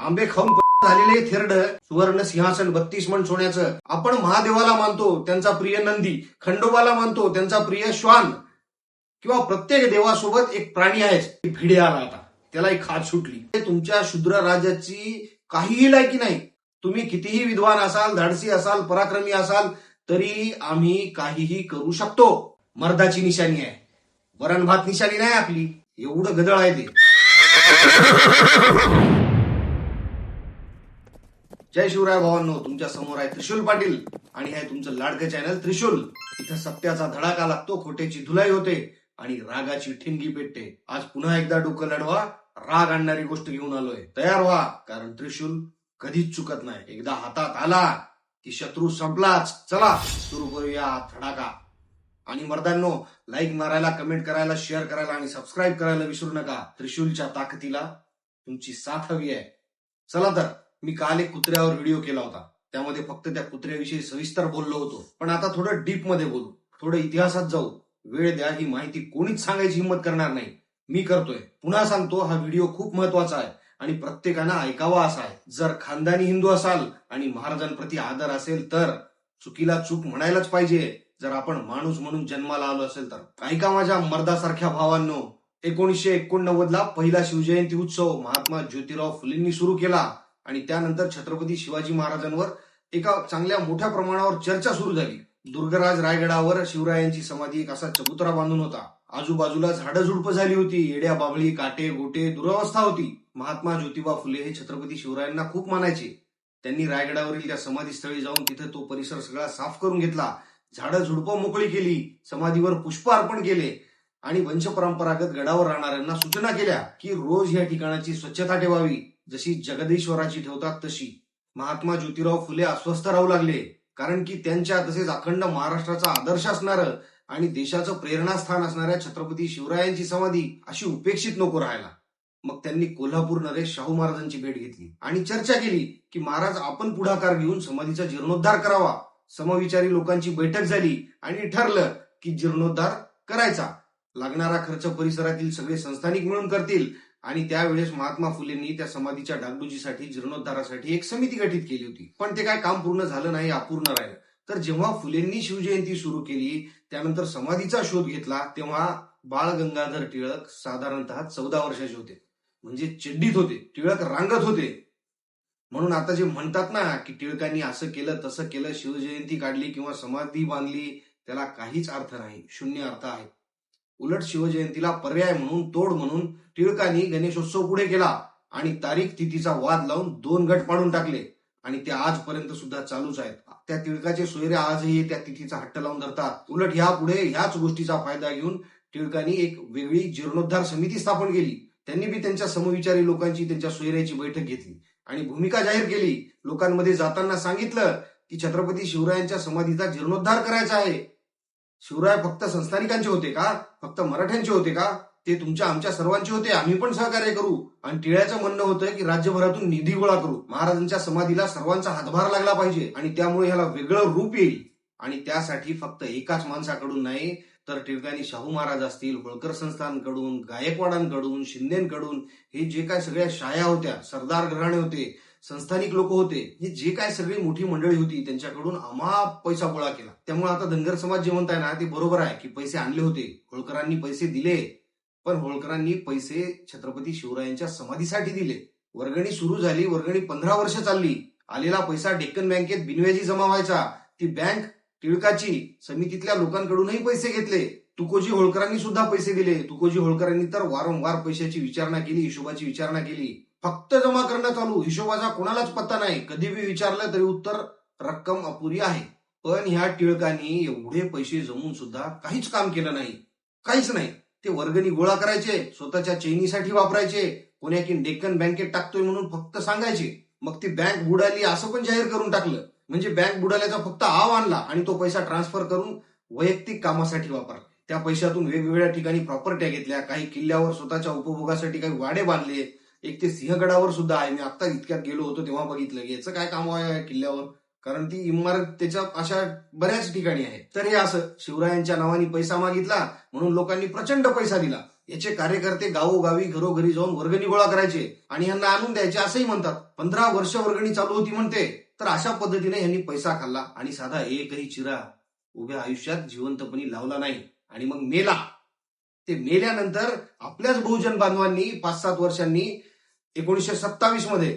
आंबे खाऊन झालेले थेरड सुवर्ण सिंहासन बत्तीस मन सोन्याचं. आपण महादेवाला मानतो त्यांचा प्रिय नंदी. खंडोबाला मानतो त्यांचा प्रिय श्वान. किंवा प्रत्येक देवासोबत एक प्राणी आहे भिडे आला आता. त्याला एक खात सुटली. हे तुमच्या शूद्र राजाची काहीही लायकी नाही. तुम्ही कितीही विद्वान असाल धाडसी असाल पराक्रमी असाल तरी आम्ही काहीही करू शकतो. मर्दाची निशाणी आहे. वरण भात निशाणी नाही आपली. एवढं गदळ आहे ते. जय शिवराय भावांनो तुमच्यासमोर आहे त्रिशूल पाटील आणि हे तुमचं लाडकं चॅनल त्रिशूल. इथं सत्याचा धडाका लागतो खोट्याची धुलाई होते आणि रागाची ठिणगी पेटते. आज पुन्हा एकदा डोकं लढवा राग आणणारी गोष्ट घेऊन आलोय. तयार व्हा कारण त्रिशूल कधीच चुकत नाही. एकदा हातात आला की शत्रू संपलाच. चला सुरू करूया धडाका. आणि मर्दांनो लाईक मारायला कमेंट करायला शेअर करायला आणि सबस्क्राईब करायला विसरू नका. त्रिशूलच्या ताकदीला तुमची साथ हवी आहे. चला तर मी काल एक कुत्र्यावर व्हिडिओ केला होता. त्यामध्ये फक्त त्या कुत्र्याविषयी सविस्तर बोललो होतो. पण आता थोडं डीपमध्ये बोलू. थोडं इतिहासात जाऊ. वेळ द्या ही माहिती कोणीच सांगायची हिंमत करणार नाही. मी करतोय. पुन्हा सांगतो हा व्हिडिओ खूप महत्त्वाचा आहे आणि प्रत्येकानं ऐकावा असा आहे. जर खानदानी हिंदू असाल आणि महाराजांप्रती आदर असेल तर चुकीला चूक म्हणायलाच पाहिजे. जर आपण माणूस म्हणून जन्माला आलो असेल तर. ऐका माझ्या मर्दासारख्या भावांनो एकोणीसशे एकोणनव्वद ला पहिला शिवजयंती उत्सव महात्मा ज्योतिराव फुलेंनी सुरू केला. आणि त्यानंतर छत्रपती शिवाजी महाराजांवर एका चांगल्या मोठ्या प्रमाणावर चर्चा सुरू झाली. दुर्गराज रायगडावर शिवरायांची समाधी एक असा चबुतरा बांधून होता. आजूबाजूला झाडं झुडपं झाली होती. येड्या बाबळी काटे गोटे दुरावस्था होती. महात्मा ज्योतिबा फुले हे छत्रपती शिवरायांना खूप मानायचे. त्यांनी रायगडावरील त्या समाधीस्थळी जाऊन तिथे तो परिसर सगळा साफ करून घेतला. झाडं झुडपं मोकळी केली. समाधीवर पुष्प अर्पण केले. आणि वंशपरंपरागत गडावर राहणाऱ्यांना सूचना केल्या की रोज या ठिकाणाची स्वच्छता ठेवावी. जशी जगदीश्वराची ठेवतात तशी. महात्मा ज्योतिराव फुले अस्वस्थ राहू लागले. कारण की त्यांच्या तसेच अखंड महाराष्ट्राचा आदर्श असणारं आणि देशाचं प्रेरणास्थान असणाऱ्या छत्रपती शिवरायांची समाधी अशी उपेक्षित नको राहायला. मग त्यांनी कोल्हापूर नरेश शाहू महाराजांची भेट घेतली आणि चर्चा केली की महाराज आपण पुढाकार घेऊन समाधीचा जीर्णोद्धार करावा. समविचारी लोकांची बैठक झाली आणि ठरलं की जीर्णोद्धार करायचा. लागणारा खर्च परिसरातील सगळे संस्थानिक मिळून करतील. आणि त्यावेळेस महात्मा फुलेंनी त्या समाधीच्या डागडुजीसाठी जीर्णोद्धारासाठी एक समिती गठीत केली होती. पण ते काय काम पूर्ण झालं नाही अपूर्ण राहिलं. तर जेव्हा फुलेंनी शिवजयंती सुरू केली त्यानंतर समाधीचा शोध घेतला तेव्हा बाळ गंगाधर टिळक साधारणतः चौदा वर्षाचे होते. म्हणजे चिड्डीत होते टिळक रांगत होते. म्हणून आता जे म्हणतात ना की टिळकांनी असं केलं तसं केलं शिवजयंती काढली किंवा समाधी बांधली त्याला काहीच अर्थ नाही. शून्य अर्थ आहे. उलट शिवजयंतीला पर्याय म्हणून तोड म्हणून टिळकांनी गणेशोत्सव पुढे केला आणि तारीख तिथीचा वाद लावून दोन गट पाडून टाकले. आणि ते आजपर्यंत सुद्धा चालूच आहेत. त्या टिळकाचे सोयरे आजही त्या तिथीचा हट्ट लावून धरतात. उलट ह्या पुढे ह्याच गोष्टीचा फायदा घेऊन टिळकांनी एक वेगळी जीर्णोद्धार समिती स्थापन केली. त्यांनी बी त्यांच्या समविचारी लोकांची त्यांच्या सोयऱ्याची बैठक घेतली. आणि भूमिका जाहीर केली. लोकांमध्ये जाताना सांगितलं की छत्रपती शिवरायांच्या समाधीचा जीर्णोद्धार करायचा आहे. शिवराय फक्त संस्थानिकांचे होते का? फक्त मराठ्यांचे होते का? ते तुमच्या आमच्या सर्वांचे होते. आम्ही पण सहकार्य करू. आणि टिळ्याचं म्हणणं होतं की राज्यभरातून निधी गोळा करू. महाराजांच्या समाधीला सर्वांचा हातभार लागला पाहिजे. आणि त्यामुळे ह्याला वेगळं रूप येईल. आणि त्यासाठी फक्त एकाच माणसाकडून नाही तर टिळकांनी शाहू महाराज असतील होळकर संस्थांकडून गायकवाडांकडून शिंदेकडून हे जे काय सगळ्या शाया होत्या सरदार घराणे होते संस्थानिक लोक होते. हे जे काय सगळी मोठी मंडळी होती त्यांच्याकडून अमाप पैसा गोळा केला. त्यामुळे आता धनगर समाज जे म्हणताय ना ते बरोबर आहे की पैसे आणले होते. होळकरांनी पैसे दिले पण होळकरांनी पैसे छत्रपती शिवरायांच्या समाधीसाठी दिले. वर्गणी सुरू झाली वर्गणी पंधरा वर्ष चालली. आलेला पैसा डेक्कन बँकेत बिनव्याजी जमा व्हायचा. ती बँक टिळकाची समितीतल्या लोकांकडूनही पैसे घेतले. तुकोजी होळकरांनी सुद्धा पैसे दिले. तुकोजी होळकरांनी तर वारंवार पैशाची विचारणा केली हिशोबाची विचारणा केली. फक्त जमा करणं चालू. हिशोबाचा कोणालाच पत्ता नाही. कधी बी विचारलं तरी उत्तर रक्कम अपुरी आहे. पण ह्या टिळकांनी एवढे पैसे जमून सुद्धा काहीच काम केलं नाही. काहीच नाही. ते वर्गणी गोळा करायचे स्वतःच्या चैनीसाठी वापरायचे कोण्याकीन डेक्कन बँकेत टाकतोय म्हणून फक्त सांगायचे. मग ती बँक बुडाली असं पण जाहीर करून टाकलं. म्हणजे बँक बुडाल्याचा फक्त आव आणला आणि तो पैसा ट्रान्सफर करून वैयक्तिक कामासाठी वापरला. त्या पैशातून वेगवेगळ्या ठिकाणी प्रॉपर्ट्या घेतल्या काही किल्ल्यावर स्वतःच्या उपभोगासाठी काही वाडे बांधले एक ते सिंहगडावर सुद्धा आहे. मी आता इतक्यात गेलो होतो तेव्हा बघितलं की याचं काय काम आहे किल्ल्यावर? कारण ती इमारत त्याच्या अशा बऱ्याच ठिकाणी आहे. तर हे असं शिवरायांच्या नावाने पैसा मागितला म्हणून लोकांनी प्रचंड पैसा दिला. याचे कार्यकर्ते गावोगावी घरोघरी जाऊन वर्गणी गोळा करायचे आणि यांना आणून द्यायचे असंही म्हणतात. पंधरा वर्ष वर्गणी चालू होती म्हणते. तर अशा पद्धतीने यांनी पैसा खाल्ला आणि साधा एकही चिरा उभ्या आयुष्यात जिवंतपणी लावला नाही. आणि मग मेला. ते मेल्यानंतर आपल्याच बहुजन बांधवांनी पाच सात वर्षांनी एकोणीसशे सत्तावीसमध्ये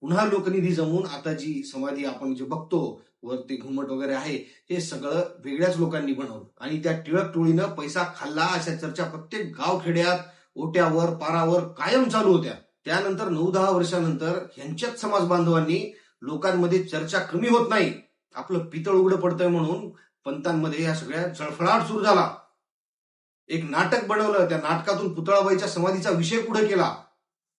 पुन्हा लोकनिधी जमून आता जी समाधी आपण जे बघतो वर ते घुमट वगैरे आहे हे सगळं वेगळ्याच लोकांनी बनवलं. आणि त्या टिळक टोळीनं पैसा खाल्ला अशा चर्चा प्रत्येक गावखेड्यात ओट्यावर पारावर कायम चालू होत्या. त्यानंतर नऊ दहा वर्षानंतर ह्यांच्याच समाज बांधवांनी लोकांमध्ये चर्चा कमी होत नाही. आपलं पितळ उघडं पडतंय म्हणून पंतांमध्ये या सगळ्या जळफळाट सुरू झाला. एक नाटक बनवलं त्या नाटकातून पुतळाबाईच्या समाधीचा विषय पुढे केला.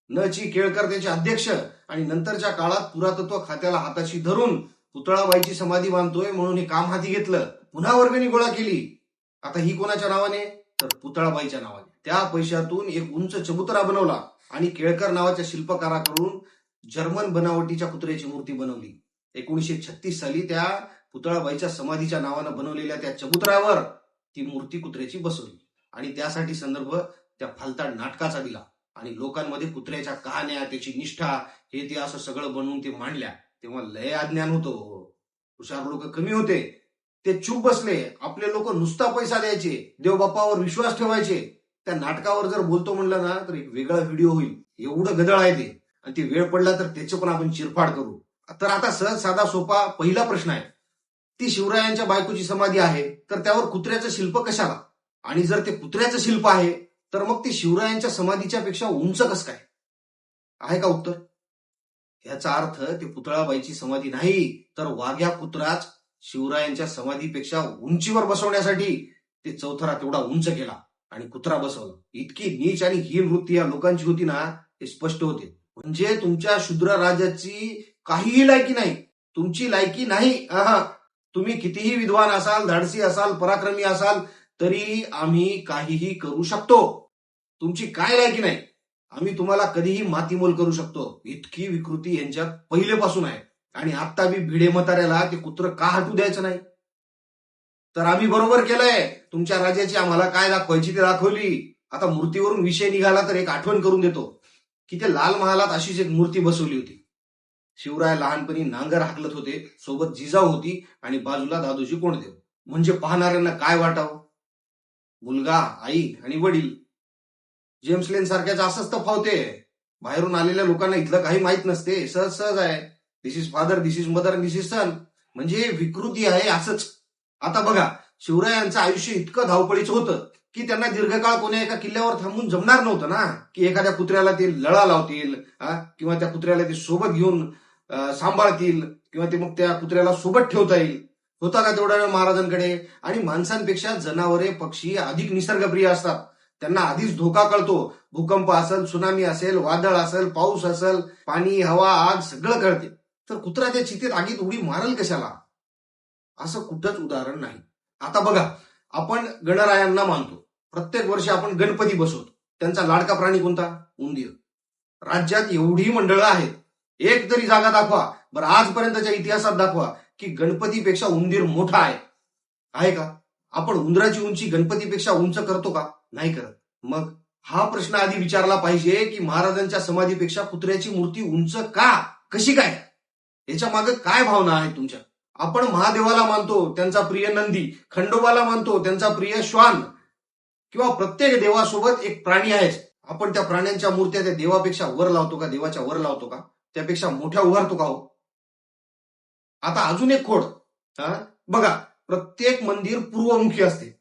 न ची केळकर त्यांचे अध्यक्ष आणि नंतरच्या काळात पुरातत्व खात्याला हाताशी धरून पुतळाबाईची समाधी बांधतोय म्हणून हे काम हाती घेतलं. पुन्हा वर्गणी गोळा केली. आता ही कोणाच्या नावाने? तर पुतळाबाईच्या नावाने. त्या पैशातून एक उंच चबुतरा बनवला आणि केळकर नावाच्या शिल्पकाराकडून जर्मन बनावटीच्या कुत्र्याची मूर्ती बनवली. एकोणीशे छत्तीस साली त्या पुतळाबाईच्या समाधीच्या नावानं बनवलेल्या त्या चबुतऱ्यावर ती मूर्ती कुत्र्याची बसवली. आणि त्यासाठी संदर्भ त्या फालताड नाटकाचा दिला. आणि लोकांमध्ये कुत्र्याच्या कहाण्या त्याची निष्ठा हे ते असं सगळं बनवून ते मांडल्या. तेव्हा लय अज्ञान होतो. हुशार लोक कमी होते. ते चूप बसले. आपले लोक नुसता पैसा द्यायचे. देवबापावर विश्वास ठेवायचे. त्या नाटकावर जर बोलतो म्हणलं ना तर एक वेगळा व्हिडिओ होईल. एवढं गदळ आहे ते. आणि ते वेळ पडला तर त्याचे पण आपण चिरफाड करू. तर आता सहज साधा सोपा पहिला प्रश्न आहे. ती शिवरायांच्या बायकोची समाधी आहे. तर त्यावर कुत्र्याचं शिल्प कशाला? आणि जर ते कुत्र्याचं शिल्प आहे तर मग ते शिवरायांच्या समाधीच्या पेक्षा उंच कस काय? आहे का उत्तर? याचा अर्थ ते पुतळाबाईची समाधी नाही तर वाघ्या पुत्राच शिवरायांच्या समाधीपेक्षा उंचीवर बसवण्यासाठी ते चौथरा तेवढा उंच केला आणि कुत्रा बसवला. इतकी नीच आणि हीन वृत्ती या लोकांची होती ना ते स्पष्ट होते. म्हणजे तुमच्या शूद्र राजाची काहीही लायकी नाही. तुमची लायकी नाही. तुम्ही कितीही विद्वान असाल धाडसी असाल पराक्रमी असाल तरी आम्ही काहीही करू शकतो. तुमची काय लायकी नाही आम्ही तुम्हाला कधीही मातीमोल करू शकतो. इतकी विकृती यांच्यात पहिलेपासून आहे. आणि आता बी भिडे म्हाताऱ्याला ते कुत्र का हटू द्यायचं नाही? तर आम्ही बरोबर केलंय. तुमच्या राजाची आम्हाला काय दाखवायची ते दाखवली. आता मूर्तीवरून विषय निघाला तर एक आठवण करून देतो. की ते लाल महालात अशीच एक मूर्ती बसवली होती. शिवराय लहानपणी नांगर हाकलत होते सोबत जिजाऊ होती आणि बाजूला दादोजी कोणदेव म्हणजे पाहणाऱ्यांना काय वाटावं? मुलगा आई आणि वडील. जेम्स लेन सारख्याच असंच तर फावते. बाहेरून आलेल्या लोकांना इथलं काही माहीत नसते. सहज सहज आहे. This is father this is mother this is son म्हणजे विकृती आहे असंच. आता बघा शिवरायांचं आयुष्य इतकं धावपळीचं होतं की त्यांना दीर्घकाळ कोण्या एका किल्ल्यावर थांबून जमणार नव्हतं ना? की एखाद्या कुत्र्याला ते लळा लावतील किंवा त्या कुत्र्याला ते सोबत घेऊन सांभाळतील किंवा ते मग त्या कुत्र्याला सोबत ठेवता येईल. होता का तेवढा वेळ महाराजांकडे? आणि माणसांपेक्षा जनावरे पक्षी अधिक निसर्गप्रिय असतात. त्यांना आधीच धोका कळतो. भूकंप असेल सुनामी असेल वादळ असेल पाऊस असेल पाणी हवा आग सगळं कळते. तर कुत्रा त्या चितेत आगीत उडी मारल कशाला? असं कुठंच उदाहरण नाही. आता बघा आपण गणरायांना मानतो. प्रत्येक वर्षी आपण गणपती बसवतो. त्यांचा लाडका प्राणी कोणता? उंदीर. राज्यात एवढी मंडळं आहेत. एक तरी जागा दाखवा. बरं आजपर्यंतच्या इतिहासात दाखवा की गणपतीपेक्षा उंदीर मोठा आहे. आहे का? आपण उंदराची उंची गणपतीपेक्षा उंच करतो का? नाही करत. मग हा प्रश्न आधी विचारला पाहिजे की महाराजांच्या समाधीपेक्षा कुत्र्याची मूर्ती उंच का? कशी काय? याच्या मागे काय भावना आहे तुमच्या? आपण महादेवाला मानतो त्यांचा प्रिय नंदी. खंडोबाला मानतो त्यांचा प्रिय श्वान. किंवा प्रत्येक देवासोबत एक प्राणी आहेच. आपण त्या प्राण्यांच्या मूर्त्या त्या देवापेक्षा वर लावतो का? देवाच्या वर लावतो का? त्यापेक्षा मोठ्या उभारतो का हो? आता अजून एक खोड. हा? बघा. प्रत्येक मंदिर पूर्वमुखी असते.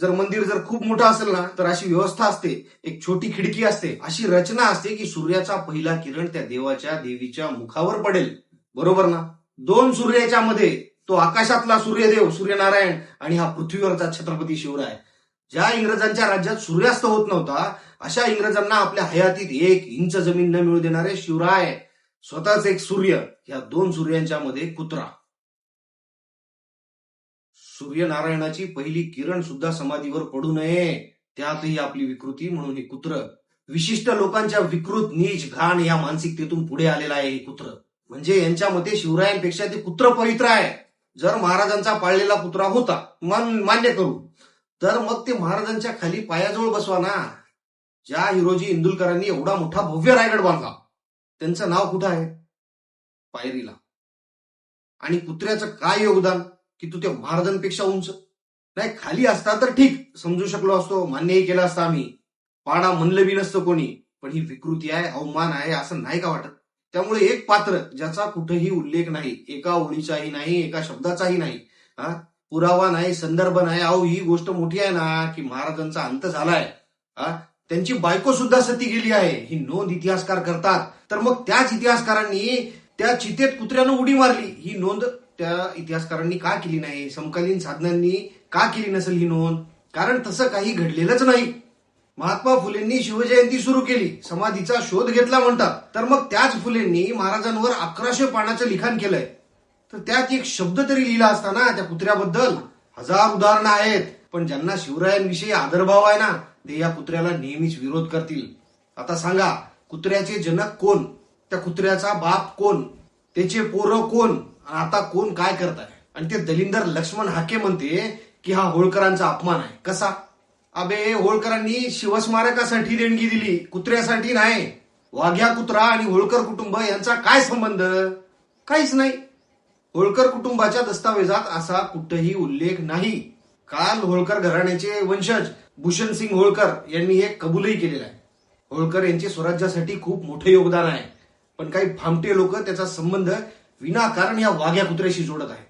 जर मंदिर जर खूप मोठं असेल ना तर अशी व्यवस्था असते. एक छोटी खिडकी असते. अशी रचना असते की सूर्याचा पहिला किरण त्या देवाच्या देवीच्या मुखावर पडेल. बरोबर ना? दोन सूर्याच्या मध्ये तो आकाशातला सूर्यदेव सूर्यनारायण आणि हा पृथ्वीवरचा छत्रपती शिवराय. ज्या इंग्रजांच्या राज्यात सूर्यास्त होत नव्हता अशा इंग्रजांना आपल्या हयातीत एक इंच जमीन न मिळू देणारे शिवराय स्वतःच एक सूर्य या दोन सूर्यांच्या मध्ये कुत्रा. सूर्यनारायणाची पहिली किरण सुद्धा समाधीवर पडू नये. त्यातही आपली विकृती म्हणून हे कुत्र. विशिष्ट लोकांच्या विकृत नीच घाण या मानसिकतेतून पुढे आलेला आहे हे कुत्र. म्हणजे यांच्या मते शिवरायांपेक्षा ते कुत्र पवित्र आहे. जर महाराजांचा पाळलेला कुत्रा होता मान्य करू. तर मग ते महाराजांच्या खाली पायाजवळ बसवा ना. ज्या हिरोजी इंदुलकरांनी एवढा मोठा भव्य रायगड बांधला. त्यांचं नाव कुठं आहे? पायरीला. आणि कुत्र्याचं काय योगदान? की तू त्या महाराजांपेक्षा उंच. नाही खाली असता तर ठीक. समजू शकलो असतो मान्यही केला असता आम्ही. पाडा म्हणलं बी नसतं कोणी. पण ही विकृती आहे अवमान आहे असं नाही का वाटत? त्यामुळे एक पात्र ज्याचा कुठेही उल्लेख नाही एका ओळीचाही नाही एका शब्दाचाही नाही हा? पुरावा नाही संदर्भ नाही. अहो ही गोष्ट मोठी आहे ना की महाराजांचा अंत झालाय हा? त्यांची बायको सुद्धा सती गेली आहे. ही नोंद इतिहासकार करतात. तर मग त्याच इतिहासकारांनी त्या चितेत कुत्र्यानं उडी मारली. ही नोंद त्या इतिहासकारांनी का केली नाही? समकालीन साधनांनी का केली नसेल ही नोंद? कारण तसं काही घडलेलंच नाही. महात्मा फुलेंनी शिवजयंती सुरू केली. समाधीचा शोध घेतला म्हणतात. तर मग त्याच फुलेंनी महाराजांवर अकराशे पानाचं लिखाण केलंय. तर त्यात एक शब्द तरी लिहिला असताना त्या कुत्र्याबद्दल हजार उदाहरणं आहेत. पण ज्यांना शिवरायांविषयी आदरभाव आहे ना ते या कुत्र्याला नेहमीच विरोध करतील. आता सांगा कुत्र्याचे जनक कोण? त्या कुत्र्याचा बाप कोण? त्याचे पोरं कोण? आता कोण काय करत आहे आणि ते दलिंदर लक्ष्मण हाके म्हणते की हा होळकरांचा अपमान आहे. कसा? अबे होळकरांनी शिवस्मारकासाठी देणगी दिली कुत्र्यासाठी नाही. वाघ्या कुत्रा आणि होळकर कुटुंब यांचा काय संबंध? काहीच नाही. होळकर कुटुंबाच्या दस्तावेजात असा कुठेही उल्लेख नाही. काल होळकर घराण्याचे वंशज भूषण सिंग होळकर यांनी हे कबूलही केलेलं आहे. होळकर यांचे स्वराज्यासाठी खूप मोठे योगदान आहे. पण काही भामटे लोक त्याचा संबंध विनाकारण या वाघ्या कुत्र्याशी जोडत आहे.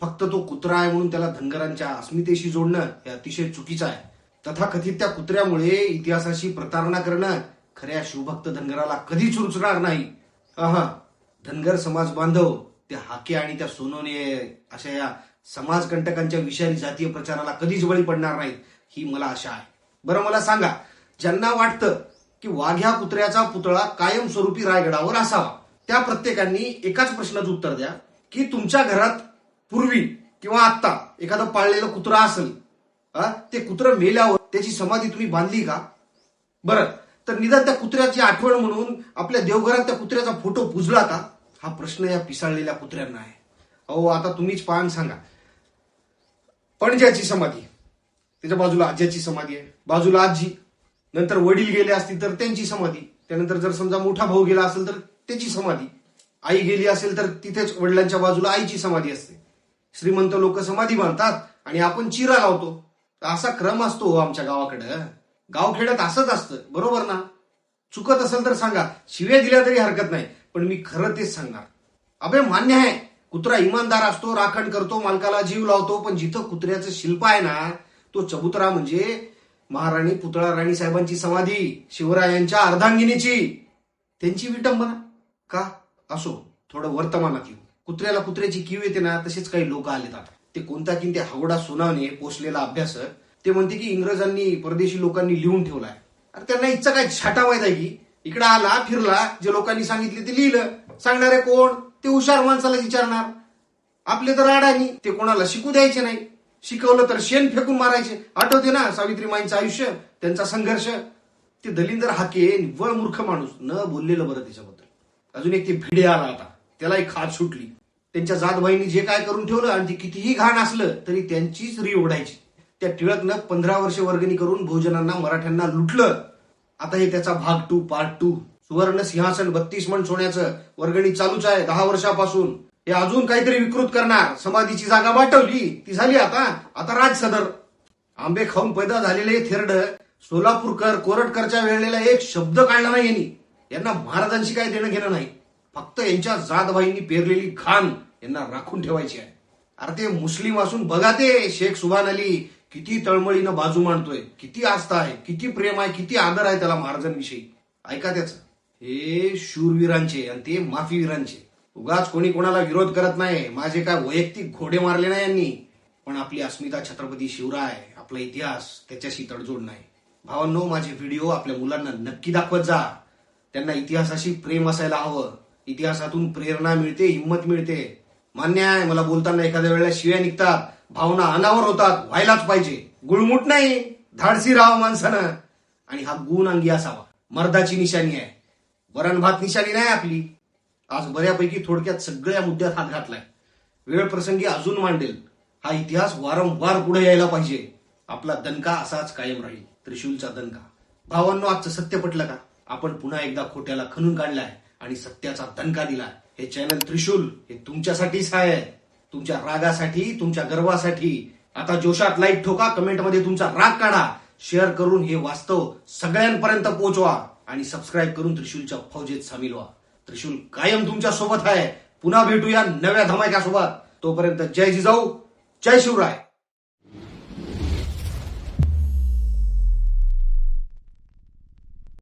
फक्त तो कुत्रा आहे म्हणून त्याला धनगरांच्या अस्मितेशी जोडणं हे अतिशय चुकीचं आहे. तथाकथित त्या कुत्र्यामुळे इतिहासाशी प्रतारणा करणं खऱ्या शिवभक्त धनगराला कधीच रुचणार नाही. अहा धनगर समाज बांधव त्या हाके आणि त्या सोनोने अशा या समाजकंटकांच्या विषारी जातीय प्रचाराला कधीच बळी पडणार नाहीत ही मला आशा आहे. बरं मला सांगा ज्यांना वाटतं की वाघ्या कुत्र्याचा पुतळा कायमस्वरूपी रायगडावर असावा त्या प्रत्येकांनी एकाच प्रश्नाचं उत्तर द्या की तुमच्या घरात पूर्वी किंवा आत्ता एखादं पाळलेलं कुत्रा असेल ते कुत्रं मेल्यावर त्याची समाधी तुम्ही बांधली का? बरं तर निदान त्या कुत्र्याची आठवण म्हणून आपल्या देवघरात त्या कुत्र्याचा फोटो पुजला का? हा प्रश्न या पिसाळलेल्या कुत्र्यांना आहे. अहो आता तुम्हीच पान सांगा. पणज्याची समाधी त्याच्या बाजूला आज्याची समाधी आहे. बाजूला आजी नंतर वडील गेले असतील तर त्यांची समाधी. त्यानंतर जर समजा मोठा भाऊ गेला असेल तर त्याची समाधी. आई गेली असेल तर तिथेच वडिलांच्या बाजूला आईची समाधी असते. श्रीमंत लोक समाधी बांधतात आणि आपण चिरा लावतो. असा क्रम असतो हो आमच्या गावाकडं. गावखेड्यात असंच असतं. बरोबर ना? चुकत असेल तर सांगा. शिव्या दिल्या तरी हरकत नाही. पण मी खरं तेच सांगणार. अबे मान्य आहे. कुत्रा इमानदार असतो राखण करतो मालकाला जीव लावतो पण जिथं कुत्र्याचं शिल्प आहे ना तो चबुतरा म्हणजे महाराणी पुतळा राणी साहेबांची समाधी शिवरायांच्या अर्धांगिनीची. त्यांची विटंबना. का? असो थोडं वर्तमानात येऊ. कुत्र्याला कुत्र्याची कीव येते ना तसेच काही लोक आलेत आता ते कोणता की ते हावडा सोनाने पोचलेला अभ्यासक ते म्हणते की इंग्रजांनी परदेशी लोकांनी लिहून ठेवलाय. अरे त्यांना इच्छा काय छाटा माहीत आहे की? इकडे आला फिरला जे लोकांनी सांगितले ते लिहिलं. सांगणारे कोण? ते हुशार माणसाला विचारणार. आपले तर अडाणी ते कोणाला शिकू द्यायचे नाही. शिकवलं तर शेण फेकून मारायचे. आठवते ना सावित्रीमाईंचं आयुष्य त्यांचा संघर्ष. ते दलिंदर हाके निव्वळ मूर्ख माणूस न बोललेलं बरं त्याच्याबद्दल. अजून एक ते भिडे आला आता. त्यालाही खात सुटली. त्यांच्या जातबाईंनी जे काय करून ठेवलं आणि ती कितीही घाण असलं तरी त्यांचीच री ओढायची. त्या टिळकनं पंधरा वर्ष वर्गणी करून भोजनांना मराठ्यांना लुटलं. आता हे त्याचा भाग टू पार्ट टू सुवर्ण सिंहासन बत्तीस म्हण सोन्याचं वर्गणी चालूच आहे दहा वर्षापासून. हे अजून काहीतरी विकृत करणार. समाधीची जागा वाटवली. ती झाली आता. आता राज सदर. आंबे खाऊन पैदा झालेले थेरड सोलापूरकर कोरटकरच्या वेळेला एक शब्द काढला नाही यांनी. यांना महाराजांशी काय देणं घेणं नाही. फक्त यांच्या जातभाईंनी पेरलेली खान यांना राखून ठेवायची आहे. अरे ते मुस्लिम असून बघा ते शेख सुभान अली किती तळमळीनं बाजू मांडतोय किती आस्था आहे किती प्रेम आहे किती आदर आहे त्याला महाराजांविषयी. ऐका त्याचं. हे शूरवीरांचे आणि ते माफीवीरांचे. उगाच कोणी कोणाला विरोध करत नाही माझे काय वैयक्तिक घोडे मारले नाही यांनी. पण आपली अस्मिता छत्रपती शिवराय आपला इतिहास त्याच्याशी तडजोड नाही. भावांनो माझे व्हिडिओ आपल्या मुलांना नक्की दाखवत जा. त्यांना इतिहासाशी प्रेम असायला हवं. इतिहासातून प्रेरणा मिळते हिंमत मिळते. मान्य आहे मला बोलताना एखाद्या वेळेला शिव्या निघतात भावना अनावर होतात व्हायलाच पाहिजे. गुळमुट नाही धाडसी राहावं माणसानं. आणि हा गुण अंगी असावा. मर्दाची निशाणी आहे. वरण भात निशाणी नाही आपली. आज बऱ्यापैकी थोडक्यात सगळ्या मुद्द्यात हात घातलाय. वेळ प्रसंगी अजून मांडेल. हा इतिहास वारंवार पुढे यायला पाहिजे. आपला दणका असाच कायम राहील. त्रिशूलचा दणका. भावांनो आजचं सत्य पटलं का? आपण पुन्हा एकदा खोट्याला खणून काढलाय आणि सत्याचा दणका दिला हे चॅनल त्रिशूल हे तुमच्यासाठीच आहे. तुमच्या रागासाठी तुमच्या गर्वासाठी. आता जोशात लाईक ठोका कमेंटमध्ये तुमचा राग काढा. शेअर करून हे वास्तव सगळ्यांपर्यंत पोहोचवा आणि सबस्क्राईब करून त्रिशूलच्या फौजेत सामील व्हा. त्रिशूल कायम तुमच्यासोबत आहे. पुन्हा भेटूया नव्या धमाक्यासोबत. तोपर्यंत जय जिजाऊ जय शिवराय.